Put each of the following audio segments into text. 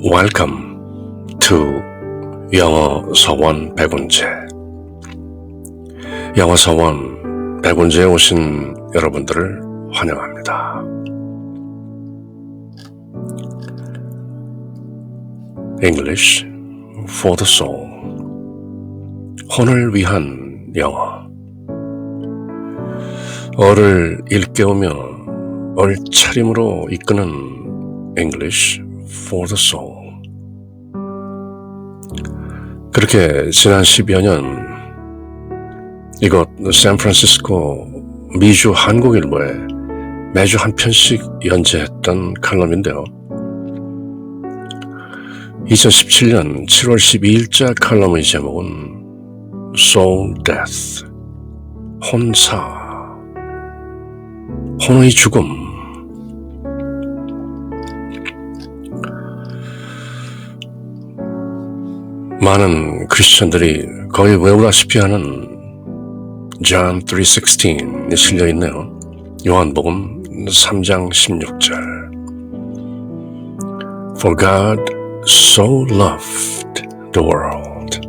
Welcome to 영어 서원 백운재. 영어 서원 백운재에 오신 여러분들을 환영합니다. English for the soul. 혼을 위한 영어. 어를 일깨우며 얼차림으로 이끄는 English for the soul. 그렇게 지난 10여 년 이곳 샌프란시스코 미주 한국일보에 매주 한 편씩 연재했던 칼럼인데요. 2017년 7월 12일자 칼럼의 제목은 Soul Death, 혼사, 혼의 죽음, 많은 크리스천들이 거의 외우다시피 하는 John 3.16이 실려 있네요. 요한복음 3장 16절. For God so loved the world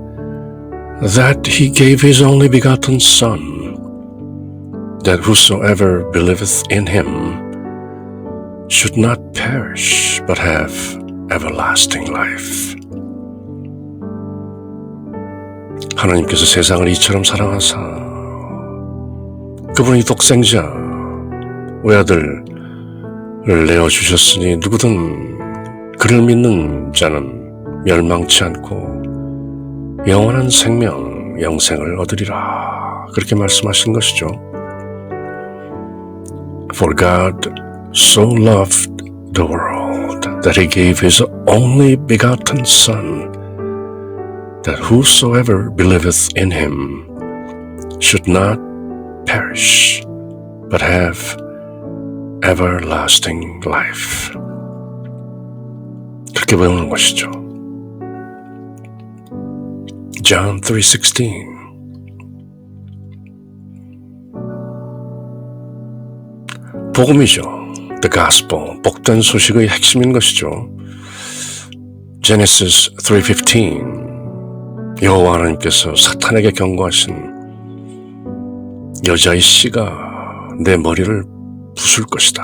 that he gave his only begotten Son, that whosoever believeth in him should not perish but have everlasting life. 하나님께서 세상을 이처럼 사랑하사 그분이 독생자 외아들을 내어 주셨으니 누구든 그를 믿는 자는 멸망치 않고 영원한 생명, 영생을 얻으리라. 그렇게 말씀하신 것이죠. For God so loved the world that he gave his only begotten Son, that whosoever believeth in him should not perish, but have everlasting life. 그렇게 외우는 것이죠. John 3:16 복음이죠. The Gospel, 복된 소식의 핵심인 것이죠. Genesis 3:15 여호와 하나님께서 사탄에게 경고하신 여자의 씨가 내 머리를 부술 것이다.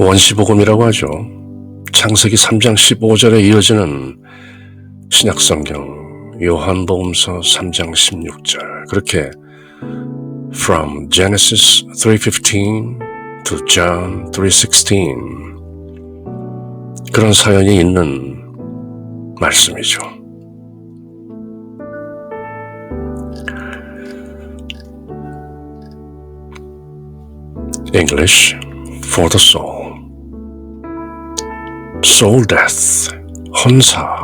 원시복음이라고 하죠. 창세기 3장 15절에 이어지는 신약성경 요한복음서 3장 16절 그렇게 from Genesis 3:15 to John 3:16 그런 사연이 있는 말씀이죠. English for the soul. Soul death, 혼사.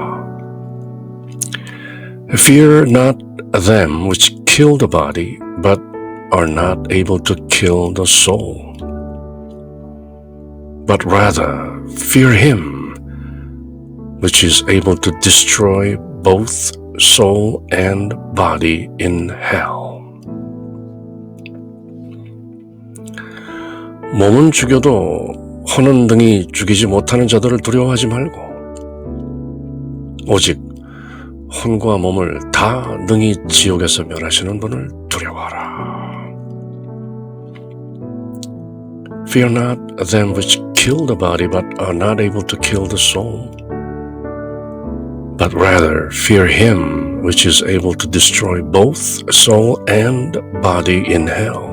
Fear not them which kill the body, but are not able to kill the soul. But rather fear him which is able to destroy both soul and body in hell. 몸은 죽여도 혼은 등이 죽이지 못하는 자들을 두려워하지 말고 오직 혼과 몸을 다 능히 지옥에서 멸하시는 분을 두려워하라. Fear not them which kill the body but are not able to kill the soul, but rather fear him which is able to destroy both soul and body in hell.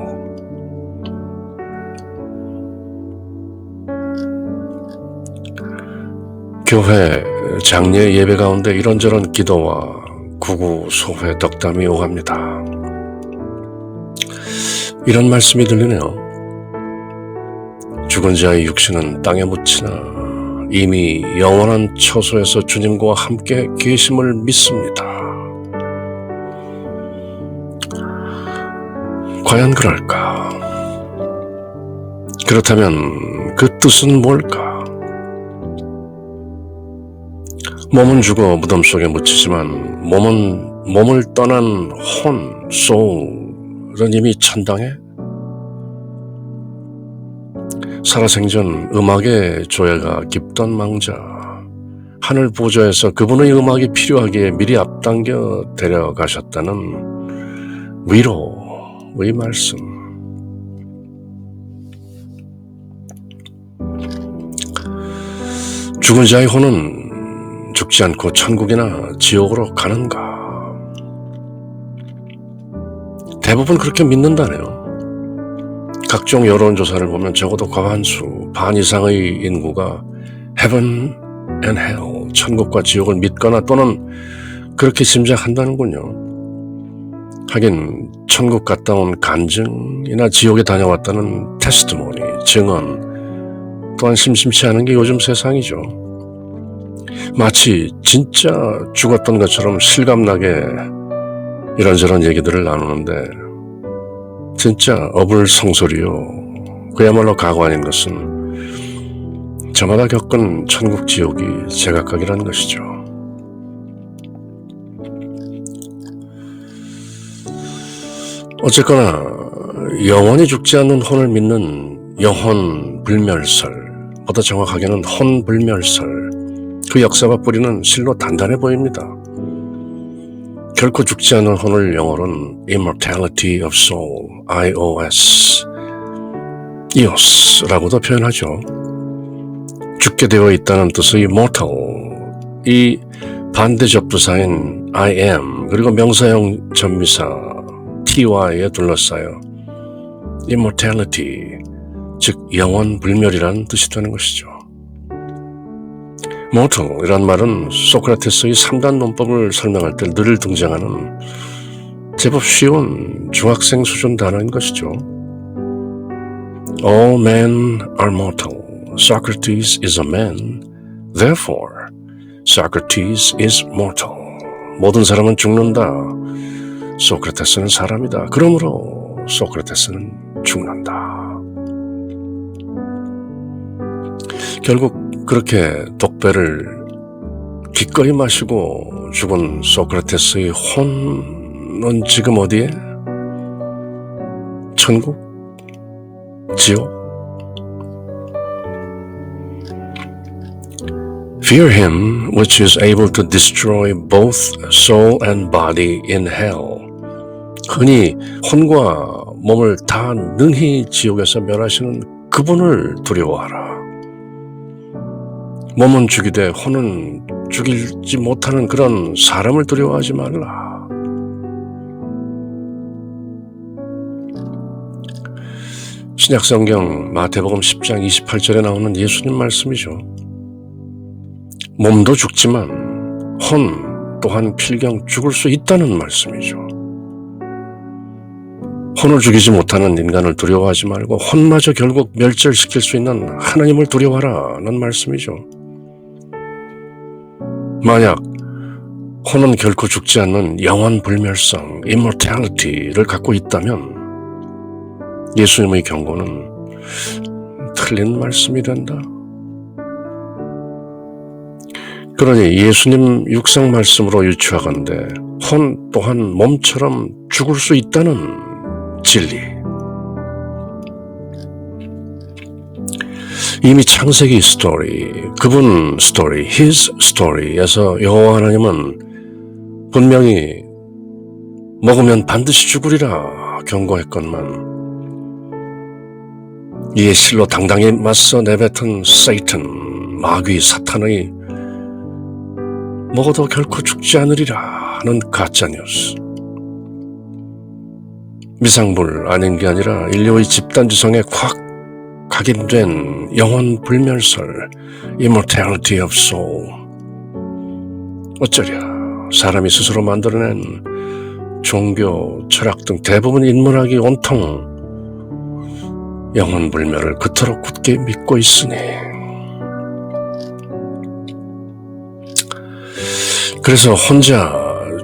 교회 장례 예배 가운데 이런저런 기도와 구구 소회 덕담이 오갑니다. 이런 말씀이 들리네요. 죽은 자의 육신은 땅에 묻히나 이미 영원한 처소에서 주님과 함께 계심을 믿습니다. 과연 그럴까? 그렇다면 그 뜻은 뭘까? 몸은 죽어 무덤 속에 묻히지만 몸은 몸을 떠난 혼, 소울은 이미 천당에 살아생전 음악의 조예가 깊던 망자 하늘 보좌에서 그분의 음악이 필요하기에 미리 앞당겨 데려가셨다는 위로의 말씀 죽은 자의 혼은 죽지 않고 천국이나 지옥으로 가는가? 대부분 그렇게 믿는다네요. 각종 여론조사를 보면 적어도 과반수, 반 이상의 인구가 heaven and hell, 천국과 지옥을 믿거나 또는 그렇게 짐작한다는군요. 하긴 천국 갔다 온 간증이나 지옥에 다녀왔다는 테스트모니, 증언 또한 심심치 않은 게 요즘 세상이죠. 마치 진짜 죽었던 것처럼 실감나게 이런저런 얘기들을 나누는데 진짜 어불성설이요. 그야말로 가고 아닌 것은 저마다 겪은 천국 지옥이 제각각이라는 것이죠. 어쨌거나 영원히 죽지 않는 혼을 믿는 영혼 불멸설, 보다 정확하게는 혼불멸설, 그 역사와 뿌리는 실로 단단해 보입니다. 결코 죽지 않는 혼을 영어로는 Immortality of Soul, IOS, EOS라고도 표현하죠. 죽게 되어 있다는 뜻의 mortal, 이 반대접두사인 I am, 그리고 명사형 전미사 ty에 둘러싸여 immortality, 즉 영원 불멸이라는 뜻이 되는 것이죠. Mortal이란 말은 소크라테스의 3단 논법을 설명할 때 늘 등장하는 제법 쉬운 중학생 수준 단어인 것이죠. All men are mortal. Socrates is a man. Therefore, Socrates is mortal. 모든 사람은 죽는다. 소크라테스는 사람이다. 그러므로 소크라테스는 죽는다. 결국 그렇게 독배를 기꺼이 마시고 죽은 소크라테스의 혼은 지금 어디에? 천국? 지옥? Fear him which is able to destroy both soul and body in hell. 흔히 혼과 몸을 다 능히 지옥에서 멸하시는 그분을 두려워하라. 몸은 죽이되 혼은 죽이지 못하는 그런 사람을 두려워하지 말라. 신약 성경 마태복음 10장 28절에 나오는 예수님 말씀이죠. 몸도 죽지만 혼 또한 필경 죽을 수 있다는 말씀이죠. 혼을 죽이지 못하는 인간을 두려워하지 말고 혼마저 결국 멸절시킬 수 있는 하나님을 두려워하라는 말씀이죠. 만약 혼은 결코 죽지 않는 영원 불멸성, immortality를 갖고 있다면 예수님의 경고는 틀린 말씀이 된다. 그러니 예수님 육성 말씀으로 유추하건대 혼 또한 몸처럼 죽을 수 있다는 진리. 이미 창세기 스토리, 그분 스토리, his story에서 여호와 하나님은 분명히 먹으면 반드시 죽으리라 경고했건만 이에 실로 당당히 맞서 내뱉은 세이튼, 마귀, 사탄의 먹어도 결코 죽지 않으리라 하는 가짜뉴스. 미상불 아닌 게 아니라 인류의 집단지성에 콱 각인된 영원 불멸설 Immortality of Soul 어쩌랴 사람이 스스로 만들어낸 종교, 철학 등 대부분 인문학이 온통 영원 불멸을 그토록 굳게 믿고 있으니 그래서 혼자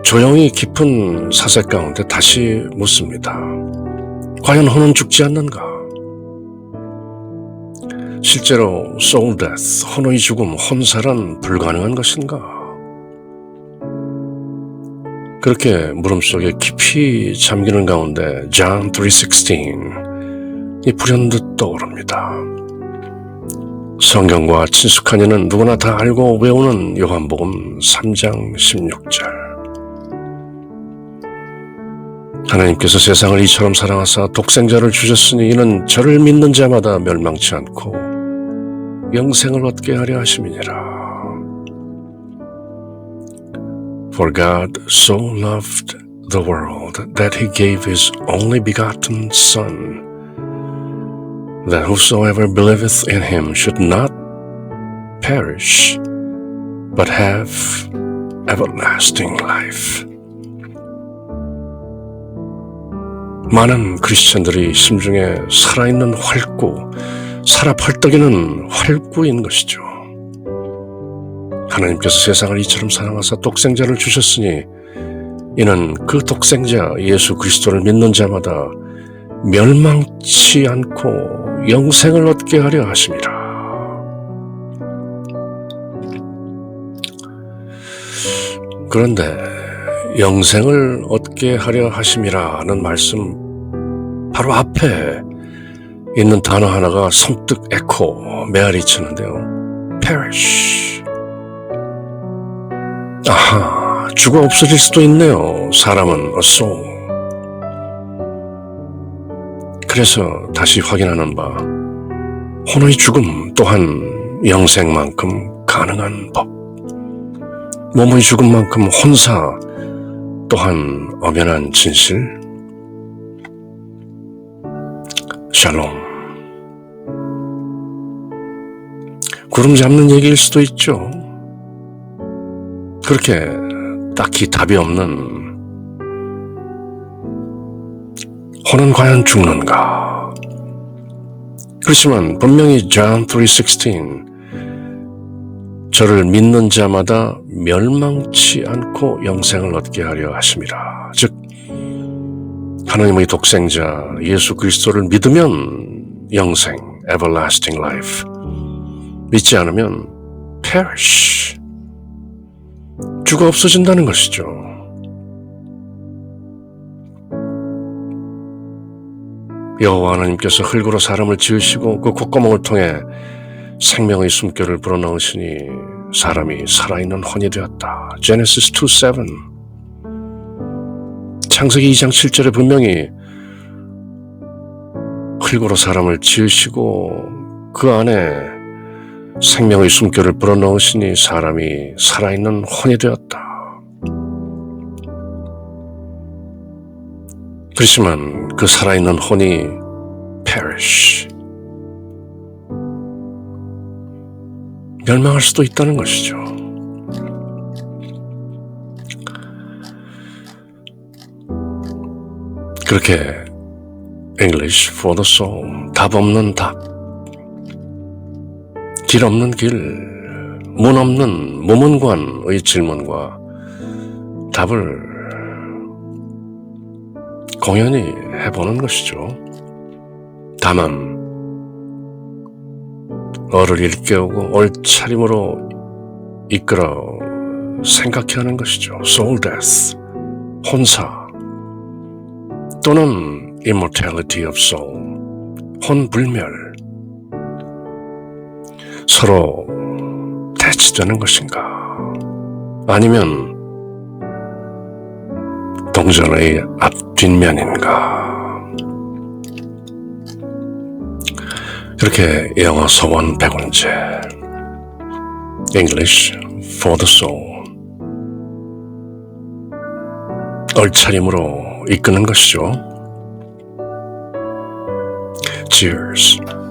조용히 깊은 사색 가운데 다시 묻습니다. 과연 혼은 죽지 않는가? 실제로 death, 혼의 죽음, 혼살은 불가능한 것인가? 그렇게 물음 속에 깊이 잠기는 가운데 John 3:16 불현듯 떠오릅니다. 성경과 친숙한 이는 누구나 다 알고 외우는 요한복음 3장 16절. 하나님께서 세상을 이처럼 사랑하사 독생자를 주셨으니 이는 저를 믿는 자마다 멸망치 않고 영생을 얻게 하려 하심이니라. For God so loved the world that he gave his only begotten Son, that whosoever believeth in him should not perish, but have everlasting life. 많은 크리스천들이 심중에 살아있는 활구, 살아 펄떡이는 활구인 것이죠. 하나님께서 세상을 이처럼 사랑하사 독생자를 주셨으니 이는 그 독생자 예수 그리스도를 믿는 자마다 멸망치 않고 영생을 얻게 하려 하심이라. 그런데 영생을 얻게 하려 하심이라는 말씀 바로 앞에 있는 단어 하나가 섬뜩 에코 메아리 치는데요. perish. 아하, 죽어 없어질 수도 있네요. 사람은 soul. 그래서 다시 확인하는 바, 혼의 죽음 또한 영생만큼 가능한 법. 몸의 죽음만큼 혼사 또한 엄연한 진실. 샬롬. 구름 잡는 얘기일 수도 있죠. 그렇게 딱히 답이 없는 혼은 과연 죽는가? 그렇지만 분명히 John 3:16 저를 믿는 자마다 멸망치 않고 영생을 얻게 하려 하심이라. 즉 하나님의 독생자 예수 그리스도를 믿으면 영생 everlasting life 믿지 않으면 perish 죽어 없어진다는 것이죠. 여호와 하나님께서 흙으로 사람을 지으시고 그 콧구멍을 통해 생명의 숨결을 불어넣으시니 사람이 살아있는 혼이 되었다. 제네시스 2:7 창세기 2장 7절에 분명히 흙으로 사람을 지으시고 그 안에 생명의 숨결을 불어넣으시니 사람이 살아있는 혼이 되었다. 그렇지만 그 살아있는 혼이 perish 멸망할 수도 있다는 것이죠. 그렇게 English for the soul 답 없는 답, 길 없는 길, 문 없는 무문관의 질문과 답을 공연히 해보는 것이죠. 다만 어를 일깨우고 얼차림으로 이끌어 생각해 하는 것이죠. soul death, 혼사 또는 immortality of soul, 혼불멸 서로 대치되는 것인가? 아니면 동전의 앞뒷면인가? 그렇게 영어 서원 백원제 English for the soul 얼차림으로 이끄는 것이죠. Cheers.